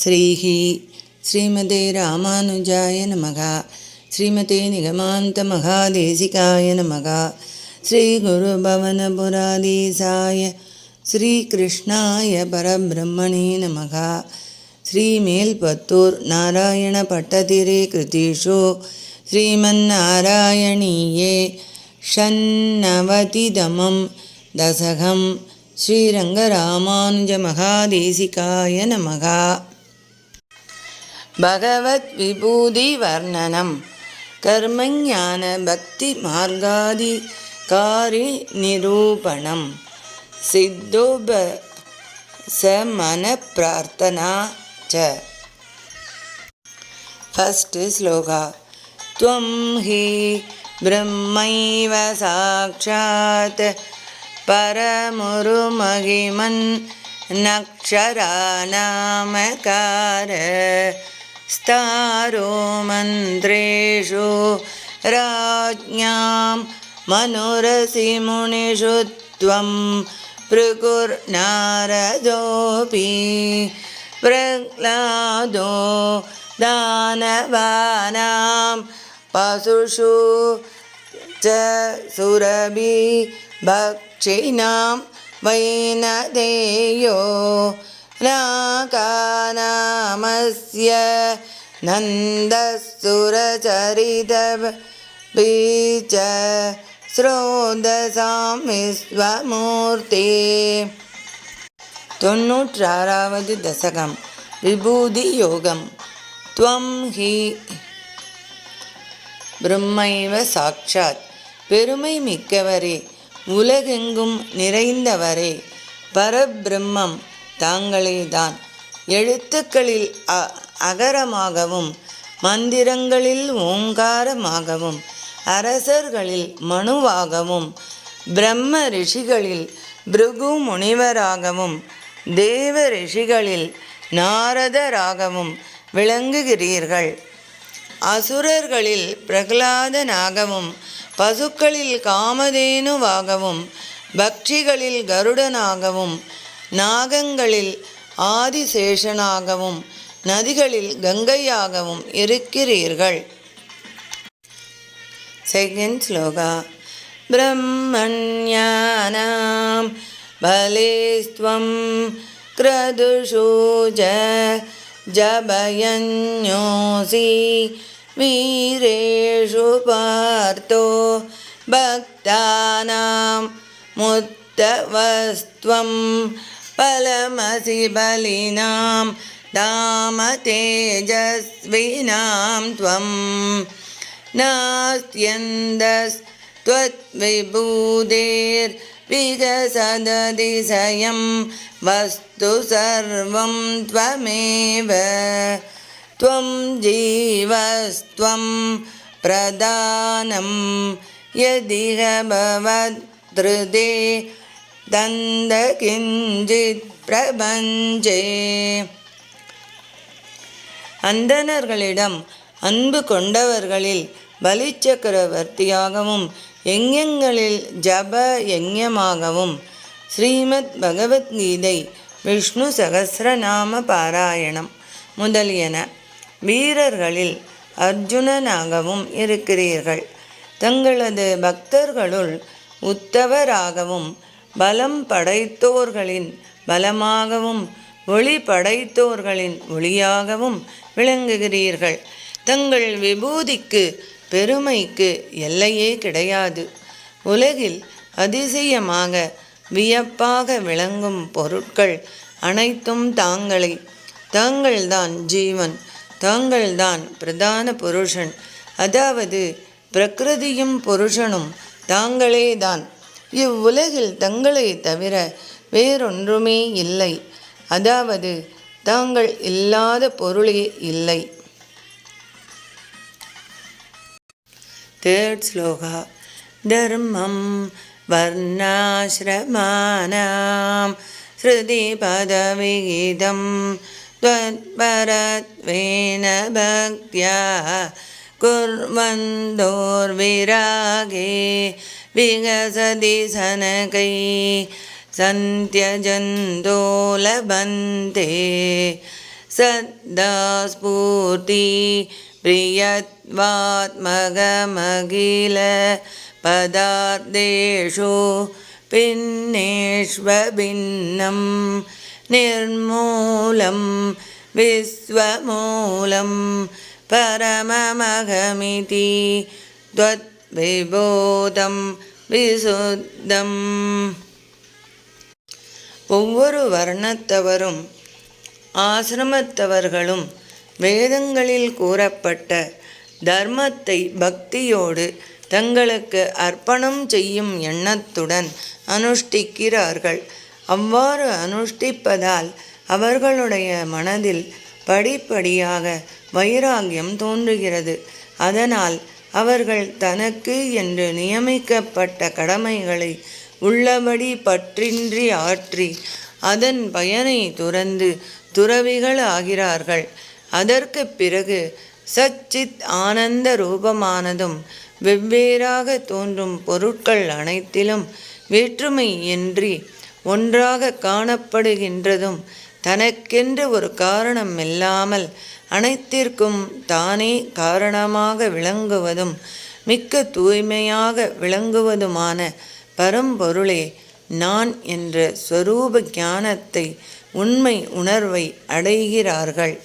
श्रीः श्रीमते रामानुजाय नमः श्रीमते निगमान्तमहादेशिकाय नमः श्रीगुरुभवनपुराधीशाय श्रीकृष्णाय परब्रह्मणे नमः श्रीमेल्पत्तूर् नारायणपट्टतिरे कृतिषु श्रीमन्नारायणीये षण्णवतितमं दशकं श्रीरङ्गरामानुजमहादेशिकाय नमः भगवद्विभूतिवर्णनं कर्मज्ञानभक्तिमार्गादिकारिनिरूपणं सिद्धोब समनप्रार्थना च फस्ट् श्लोका त्वं हि ब्रह्मैव साक्षात् परमुरुमहिमन् नक्षरानामकार स्तारो मन्त्रेषु राज्ञां मनोरसि मुनिषु त्वं भृगुर्नारदोऽपि प्रह्लादो दानवानां पशुषु च सुरभि भक्षिणां वैनदेयो नाकानामस्य नन्दसुरचरितबीच ஸ்ரோதசாம் விஸ்வமூர்த்தி தொன்னூற்றாறாவது தசகம் விபூதி யோகம் துவம் ஹி பிரம்மைவ சாட்சாத் பெருமை மிக்கவரே உலகெங்கும் நிறைந்தவரே பரபிரம்மம் தாங்களேதான். எழுத்துக்களில் அ அகரமாகவும் மந்திரங்களில் ஓங்காரமாகவும் அரசர்களில் மனுவாகவும் பிரம்ம ரிஷிகளில் பிருகு முனிவராகவும் தேவ ரிஷிகளில் நாரதராகவும் விளங்குகிறீர்கள். அசுரர்களில் பிரகலாதனாகவும் பசுக்களில் காமதேனுவாகவும் பக்ஷிகளில் கருடனாகவும் நாகங்களில் ஆதிசேஷனாகவும் நதிகளில் கங்கையாகவும் இருக்கிறீர்கள் செகண்ட் ஸ்லோகா ब्रह्मण्यानां बलेस्त्वं क्रदुषु ज जभयन्योऽसि वीरेषु पार्थो भक्तानां मुत्तवस्त्वं फलमसि बलिनां धाम तेजस्विनां त्वं नास्त्यन्दस्त्वद्विभूतेर्विगसदतिशयं वस्तु सर्वं त्वमेव त्वं जीवस्त्वं प्रदानं यदिह भवदृदे दन्द किञ्चित् பிரபஞ்சே அந்தணர்களிடம் அன்பு கொண்டவர்களில் பலி சக்கரவர்த்தியாகவும் யஞங்களில் ஜப யஞமாகவும் ஸ்ரீமத் பகவத்கீதை விஷ்ணு சகசிரநாம பாராயணம் முதலியன வீரர்களில் அர்ஜுனனாகவும் இருக்கிறீர்கள் தங்களது பக்தர்களுள் உத்தவராகவும் பலம் படைத்தோர்களின் பலமாகவும் ஒளி படைத்தோர்களின் ஒளியாகவும் விளங்குகிறீர்கள். தங்கள் விபூதிக்கு பெருமைக்கு எல்லையே கிடையாது. உலகில் அதிசயமாக வியப்பாக விளங்கும் பொருட்கள் அனைத்தும் தாங்களே தாங்கள்தான் ஜீவன் தாங்கள்தான் பிரதான புருஷன். அதாவது பிரகிருதியும் புருஷனும் தாங்களேதான். இவ்வுலகில் தங்களை தவிர வேறொன்றுமே இல்லை அதாவது தாங்கள் இல்லாத பொருளே இல்லை தேர்ட் ஸ்லோகா தர்மம் வர்ணாசிரமானாம் ஸ்ருதி பதவிகிதம் त्वत्परत्वेन भक्त्या कुर्वन्तोर्विरागे विगसति सनकै सन्त्यजन्तो लभन्ते सद्दा स्फूर्ति प्रियत्वात्मगमखिल पदार्थेषु भिन्नेष्वभिन्नं निर्मूलं विश्वमूलं परममघमिति त्वद्विबोधं விசுத்தம் ஒவ்வொரு வர்ணத்தவரும் ஆசிரமத்தவர்களும் வேதங்களில் கூறப்பட்ட தர்மத்தை பக்தியோடு தங்களுக்கு அர்ப்பணம் செய்யும் எண்ணத்துடன் அனுஷ்டிக்கிறார்கள். அவ்வாறு அனுஷ்டிப்பதால் அவர்களுடைய மனதில் படிப்படியாக வைராகியம் தோன்றுகிறது. அதனால் அவர்கள் தனக்கு என்று நியமிக்கப்பட்ட கடமைகளை உள்ளபடி பற்றின்றி ஆற்றி அதன் பயனை துறந்து துறவிகள் ஆகிறார்கள். அதற்கு பிறகு சச்சித் ஆனந்த ரூபமானதும் வெவ்வேறாக தோன்றும் பொருட்கள் அனைத்திலும் வேற்றுமையின்றி ஒன்றாக காணப்படுகின்றதும் தனக்கென்று ஒரு காரணம் இல்லாமல் அனைத்திற்கும் தானே காரணமாக விளங்குவதும் மிக்க தூய்மையாக விளங்குவதுமான பரம்பொருளே நான் என்ற ஸ்வரூப ஞானத்தை உண்மை உணர்வை அடைகிறார்கள்.